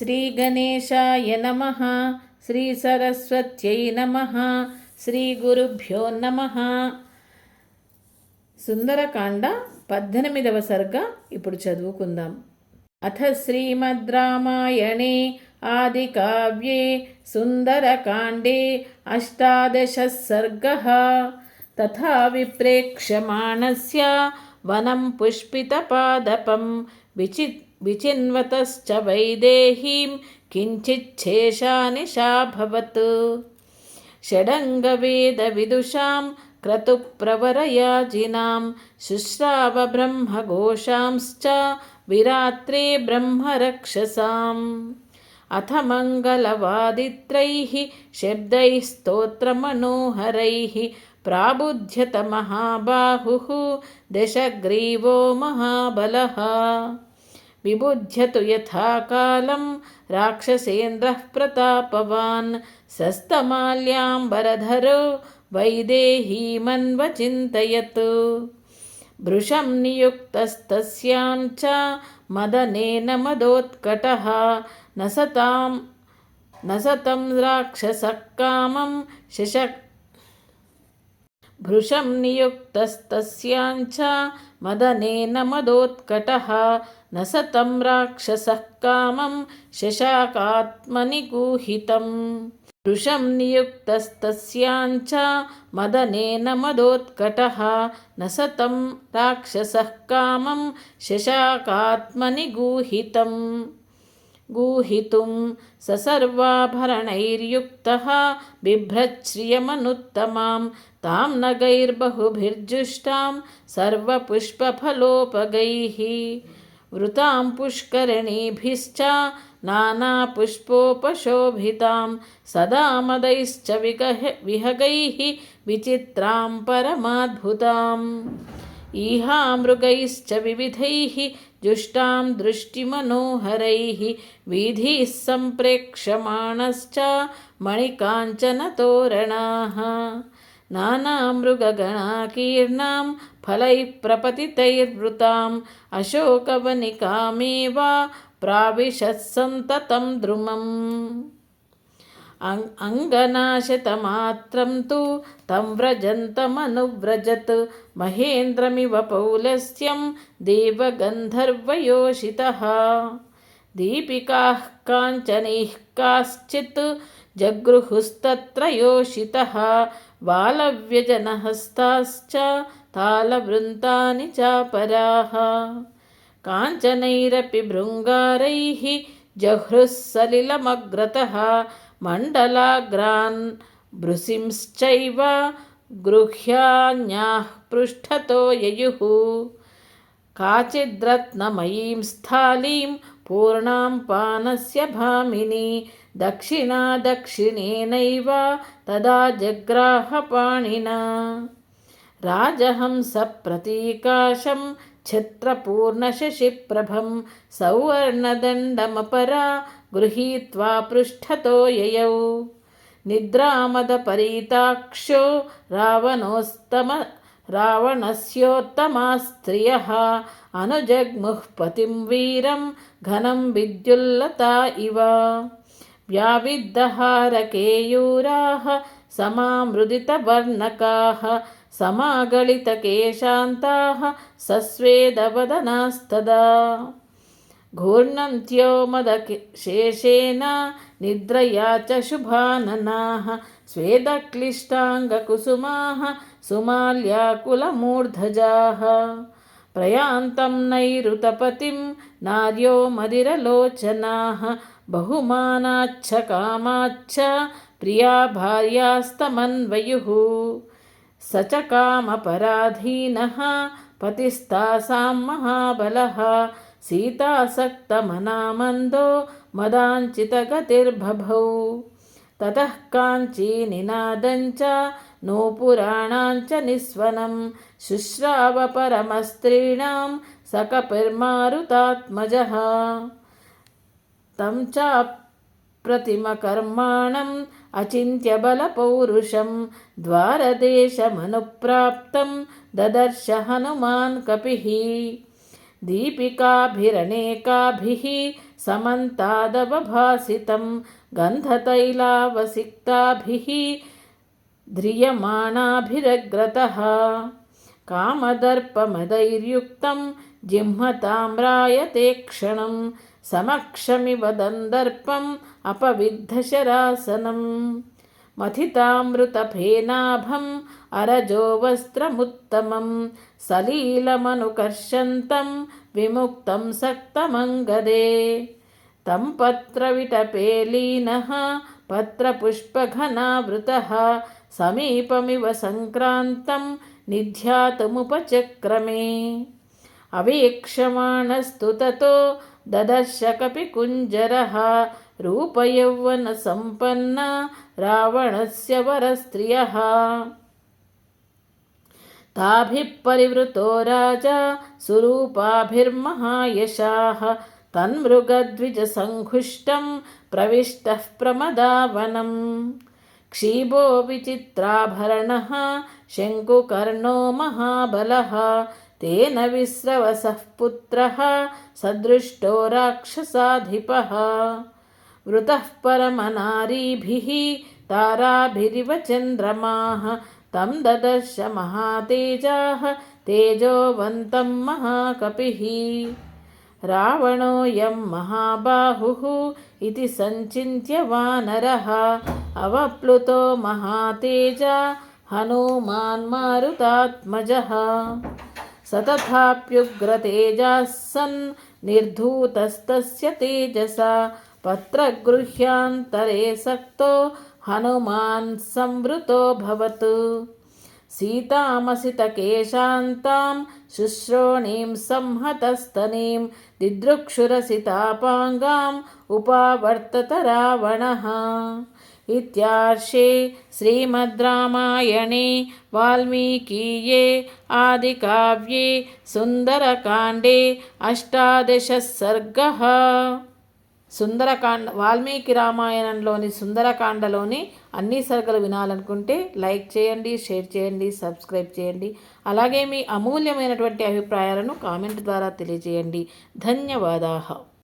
శ్రీగణేశాయ నమ. శ్రీ సరస్వత్యై నమ. శ్రీ గురుభ్యో నమ. సుందరకాండ పద్దెనిమిదవ సర్గ. ఇప్పుడు చదువుకుందాం. అథ శ్రీమద్ రామాయణే ఆది కావ్యే సుందరకాండే అష్టాదశ సర్గ. తథా విప్రేక్ష్యమాణస్య వనం పుష్పితపాదపం విచి విచిన్వతశ్చ వైదేహీం కించిచ్ఛేషానిశాభవత్ షడంగవేదవిదుషాం क्रतुप्रवरयाजिनां शुश्रावब्रह्मघोषांश्च विरात्रे ब्रह्मरक्षसाम् अथ मङ्गलवादित्रैः शब्दैः स्तोत्रमनोहरैः प्राबुध्यत महाबाहुः दशग्रीवो महाबलः విబుధ్యతు యథాకాలం రాక్షసేంద్రः ప్రతాపవాన్ సస్తమాల్యాంబరధరో వైదేహీమన్వచింతయత్. భృశం నియుక్తస్తస్యాం చ మదనేన మదోత్కటः నసతాం నసతం రాక్షసకామం శశక్ भृशं नियुक्तस्तस्यां मदनेन मदोत्कटः न सतं राक्षसः कामं शशाकात्मनि गूहितम् वृषं नियुक्तस्तस्याञ्च मदनेन मदोत्कटः न सतं राक्षसः कामं शशाकात्मनि गूहितं गूहितुं स सर्वाभरणैर्युक्तः बिभ्रच्छ्रियमनुत्तमां, तां नगैर्बहुभिर्जुष्टां सर्वपुष्पफलोपगैः। वृतां पुष्करणीभिश्च नानापुष्पोपशोभितां, सदा मदैश्च विगह, विहगैः विचित्रां परमाद्भुताम्। ईहामृगैश्च विविधैः जुष्टां दृष्टिमनोहरैः वीधिः सम्प्रेक्ष्यमाणश्च मणिकाञ्चनतोरणाः नानामृगगणाकीर्णां फलैः प्रपतितैर्वृताम् अशोकवनिकामेव प्राविशत्सन्ततं द्रुमम् अङ्गनाशतमात्रं तु तं व्रजन्तमनुव्रजत् महेन्द्रमिव पौलस्त्यं देवगन्धर्वयोषितः दीपिकाः काञ्चनैः काश्चित् जगृहुस्तत्र योषितः बालव्यजनहस्ताश्च तालवृन्तानि चापराः काञ्चनैरपि भृङ्गारैः जह्रुः सलिलमग्रतः मण्डलाग्रान् भृसिंश्चैव गृह्यान्याः पृष्ठतो ययुः काचिद्रत्नमयीं स्थालीं पूर्णां पानस्य भामिनी दक्षिणा दक्षिणेनैव तदा जग्राहपाणिना राजहंसप्रतीकाशं छत्रपूर्णशशिप्रभं सौवर्णदण्डमपरा गृहीत्वा पृष्ठतो ययौ निद्रामदपरीताक्षो रावणोस्तम रावणस्योत्तमा स्त्रियः अनुजग्मुः पतिं वीरं घनं विद्युल्लता इव व्याविद्धहारकेयूराः समामृदितवर्णकाः समागलितकेशान्ताः सस्वेदवदनास्तदा घूर्णन्त्यो मदशेषेण निद्रया च शुभाननाः स्वेदक्लिष्टाङ्गकुसुमाः सुमाल्याकुलमूर्धजाः प्रयान्तं नैरुतपतिं नार्यो मदिरलोचनाः बहुमानाच्छ कामाच्छ प्रिया भार्यास्तमन्वयुः स च कामपराधीनः पतिस्तासां महाबलः सीतासक्तमनामन्दो मदाञ्चितगतिर्भभौ ततः काञ्चीनिनादञ्च नूपुराणाञ्च निस्वनं शुश्रावपरमस्त्रीणां सकपिर्मारुतात्मजः तं चाप्रतिमकर्माणम् अचिन्त्यबलपौरुषं द्वारदेशमनुप्राप्तं ददर्श हनुमान् कपिः दीपिकाभिरनेकाभिः समन्तादवभासितं गन्धतैलावसिक्ताभिः ध्रियमाणाभिरग्रतः कामदर्पमदैर्युक्तं जिह्मताम्रायते क्षणं समक्षमिव दन्दर्पम् अपविद्धशरासनम् मथितामृतफेनाभम् अरजो वस्त्रमुत्तमं सलीलमनुकर्षन्तं विमुक्तं सक्तमङ्गदे तं पत्रविटपेलीनः पत्रपुष्पघनावृतः समीपमिव सङ्क्रान्तं निध्यातुमुपचक्रमे अवीक्षमाणस्तु ततो ददर्शकपिकुञ्जरः रूपयौवनसम्पन्ना रावणस्य वरस्त्रियः ताभिः परिवृतो राजा सुरूपाभिर्महायशाः तन्मृगद्विजसङ्घुष्टं प्रविष्टः प्रमदावनम् क्षीबो विचित्राभरणः शङ्कुकर्णो महाबलः तेन विस्रवसः पुत्रः सदृष्टो राक्षसाधिपः वृतः परमनारीभिः ताराभिरिव चन्द्रमाः तं ददर्श महातेजाः तेजोवन्तं महाकपिः। रावणोऽयं महाबाहुः इति सञ्चिन्त्य वानरः। अवप्लुतो महातेजा हनूमान् स तथाप्युग्रतेजाः सन् निर्धूतस्तस्य तेजसा। పత్రగృహ్యాంతరే సక్తో హనుమాన్ సంవృతో భవతు సీతామసితకేశాంతాం శుశ్రోణీం సంహతస్తనీం దిదృక్షురసితాపాంగాం ఉపావర్తత రావణ ఇత్యార్షే శ్రీమద్ రామాయణే వాల్మీకీయే ఆదికావ్యే సుందరకాండే అష్టాదశ సర్గ సుందరకాండ వాల్మీకి రామాయణంలోని సుందరకాండలోని అన్ని సరుకులు వినాలనుకుంటే లైక్ చేయండి షేర్ చేయండి సబ్స్క్రైబ్ చేయండి. అలాగే మీ అమూల్యమైనటువంటి అభిప్రాయాలను కామెంట్ ద్వారా తెలియజేయండి. ధన్యవాదాలు.